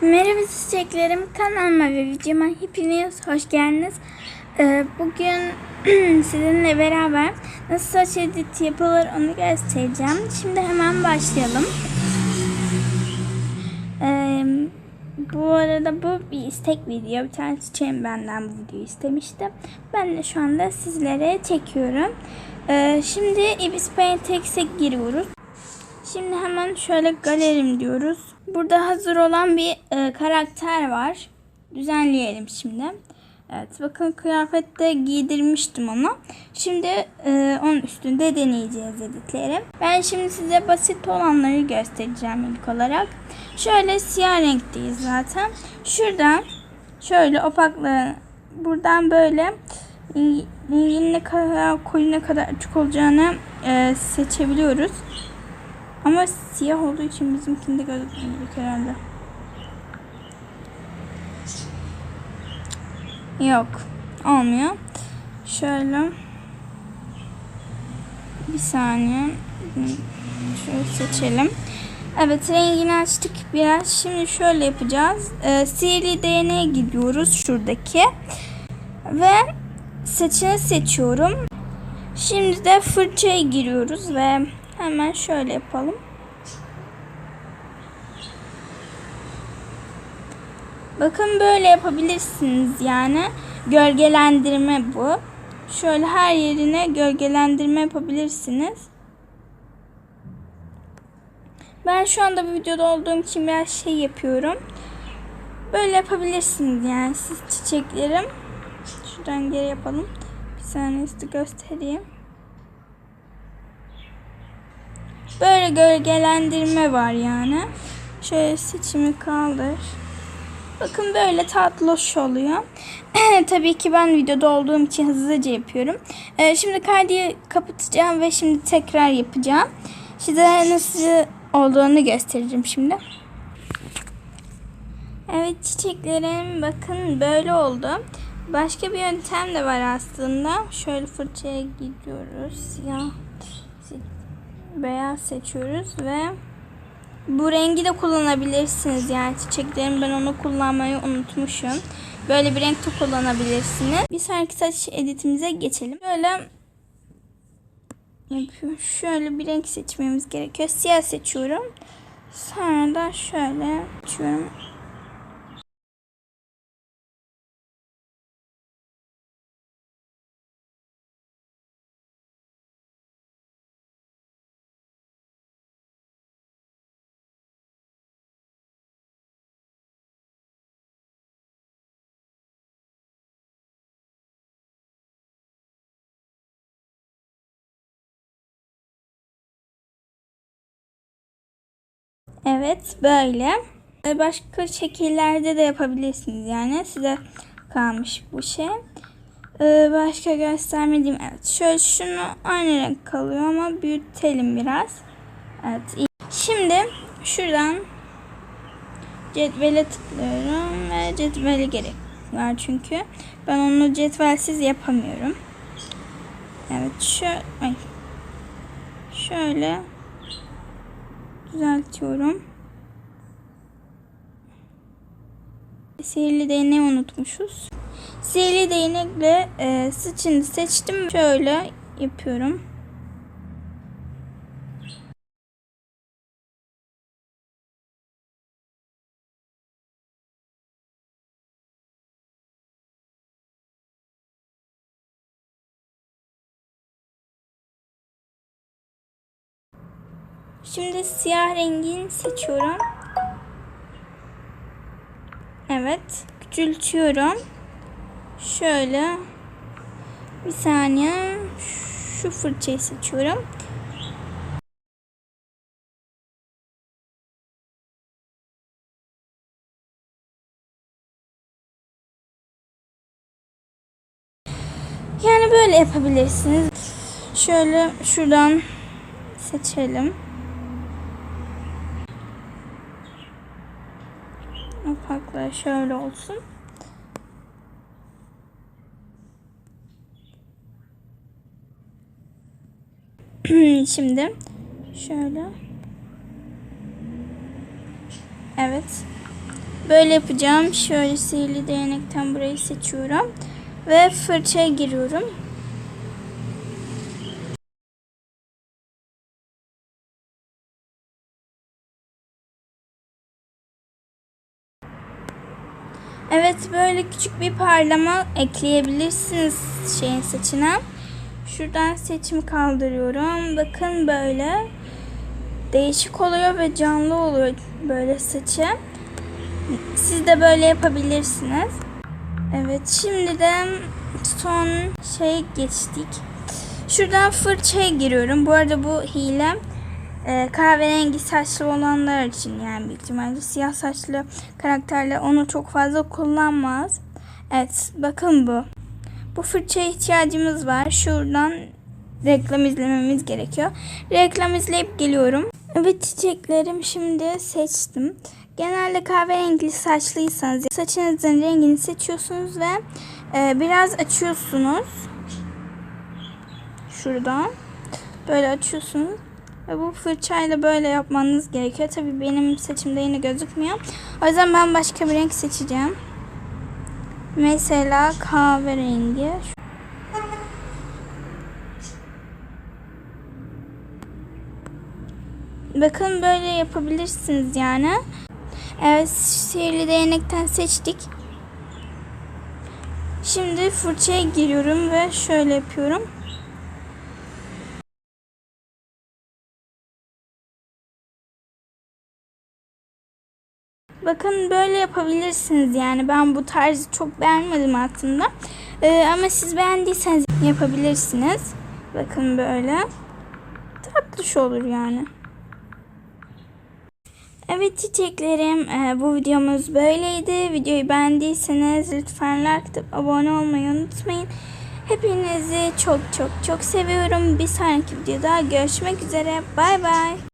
Merhaba çiçeklerim kanalıma ve videoma hepiniz hoş geldiniz. Ee, bugün sizinle beraber nasıl saç edit yapılır onu göstereceğim. Şimdi hemen başlayalım. Ee, bu arada bu bir istek video. Bir tane çiçeğim benden bu videoyu istemişti. Ben de şu anda sizlere çekiyorum. Ee, şimdi Ibis Paintex'e giriyoruz. Şimdi hemen şöyle galerim diyoruz. Burada hazır olan bir e, karakter var. Düzenleyelim şimdi. Evet bakın kıyafette giydirmiştim onu. Şimdi e, onun üstünde deneyeceğiz editleri. Ben şimdi size basit olanları göstereceğim ilk olarak. Şöyle siyah renkteyiz zaten. Şuradan şöyle opaklığı buradan böyle ne kadar koyu ne kadar açık olacağını e, seçebiliyoruz. Ama siyah olduğu için bizimkinde gözükmeyecek herhalde. Yok. Olmuyor. Şöyle. Bir saniye. Şöyle seçelim. Evet rengini açtık biraz. Şimdi şöyle yapacağız. Ee, sihirli değneğe gidiyoruz şuradaki. Ve saçını seçiyorum. Şimdi de fırçaya giriyoruz ve Hemen şöyle yapalım. Bakın böyle yapabilirsiniz yani. Gölgelendirme bu. Şöyle her yerine gölgelendirme yapabilirsiniz. Ben şu anda bu videoda olduğum için biraz şey yapıyorum. Böyle yapabilirsiniz yani siz çiçeklerim. Şuradan geri yapalım. Bir saniye size göstereyim. Böyle gölgelendirme var yani. Şöyle seçimi kaldır. Bakın böyle tatlış oluyor. Tabii ki ben videoda olduğum için hızlıca yapıyorum. Ee, şimdi kaydı kapatacağım ve şimdi tekrar yapacağım. Size nasıl olduğunu göstereceğim şimdi. Evet çiçeklerim bakın böyle oldu. Başka bir yöntem de var aslında. Şöyle fırçaya gidiyoruz. Siyah beyaz seçiyoruz ve bu rengi de kullanabilirsiniz yani çiçeklerim ben onu kullanmayı unutmuşum. Böyle bir renk de kullanabilirsiniz. Bir sonraki saç editimize geçelim. Böyle. Şöyle bir renk seçmemiz gerekiyor. Siyah seçiyorum. Sonra da şöyle açıyorum. Evet böyle. Başka şekillerde de yapabilirsiniz yani size kalmış bu şey. Ee, başka göstermediğim evet şöyle şunu aynı renk kalıyor ama büyütelim biraz. Evet iyi. Şimdi şuradan cetvele tıklıyorum ve cetvele gerek var çünkü ben onu cetvelsiz yapamıyorum. Evet şöyle şöyle düzeltiyorum. Sihirli değneği unutmuşuz. Sihirli değnekle e, saçını seçtim. Şöyle yapıyorum. Şimdi siyah rengini seçiyorum. Evet. Küçültüyorum. Şöyle. Bir saniye. Şu fırçayı seçiyorum. Yani böyle yapabilirsiniz. Şöyle şuradan seçelim. Ufaklığı şöyle olsun. Şimdi şöyle. Evet. Böyle yapacağım. Şöyle sihirli değnekten burayı seçiyorum. Ve fırçaya giriyorum. Evet böyle küçük bir parlama ekleyebilirsiniz şeyin saçına. Şuradan seçimi kaldırıyorum. Bakın böyle değişik oluyor ve canlı oluyor böyle saçı. Siz de böyle yapabilirsiniz. Evet şimdi de son şey geçtik. Şuradan fırçaya giriyorum. Bu arada bu hile e, kahverengi saçlı olanlar için yani büyük ihtimalle siyah saçlı karakterler onu çok fazla kullanmaz. Evet bakın bu. Bu fırçaya ihtiyacımız var. Şuradan reklam izlememiz gerekiyor. Reklam izleyip geliyorum. Evet çiçeklerim şimdi seçtim. Genelde kahverengi saçlıysanız saçınızın rengini seçiyorsunuz ve e, biraz açıyorsunuz. Şuradan. Böyle açıyorsunuz. Ve bu fırçayla böyle yapmanız gerekiyor. Tabii benim saçımda yine gözükmüyor. O yüzden ben başka bir renk seçeceğim. Mesela kahverengi. Bakın böyle yapabilirsiniz yani. Evet sihirli değnekten seçtik. Şimdi fırçaya giriyorum ve şöyle yapıyorum. Bakın böyle yapabilirsiniz yani ben bu tarzı çok beğenmedim aslında. Ee, ama siz beğendiyseniz yapabilirsiniz. Bakın böyle. Tatlış olur yani. Evet çiçeklerim e, bu videomuz böyleydi. Videoyu beğendiyseniz lütfen like atıp abone olmayı unutmayın. Hepinizi çok çok çok seviyorum. Bir sonraki videoda görüşmek üzere. Bay bay.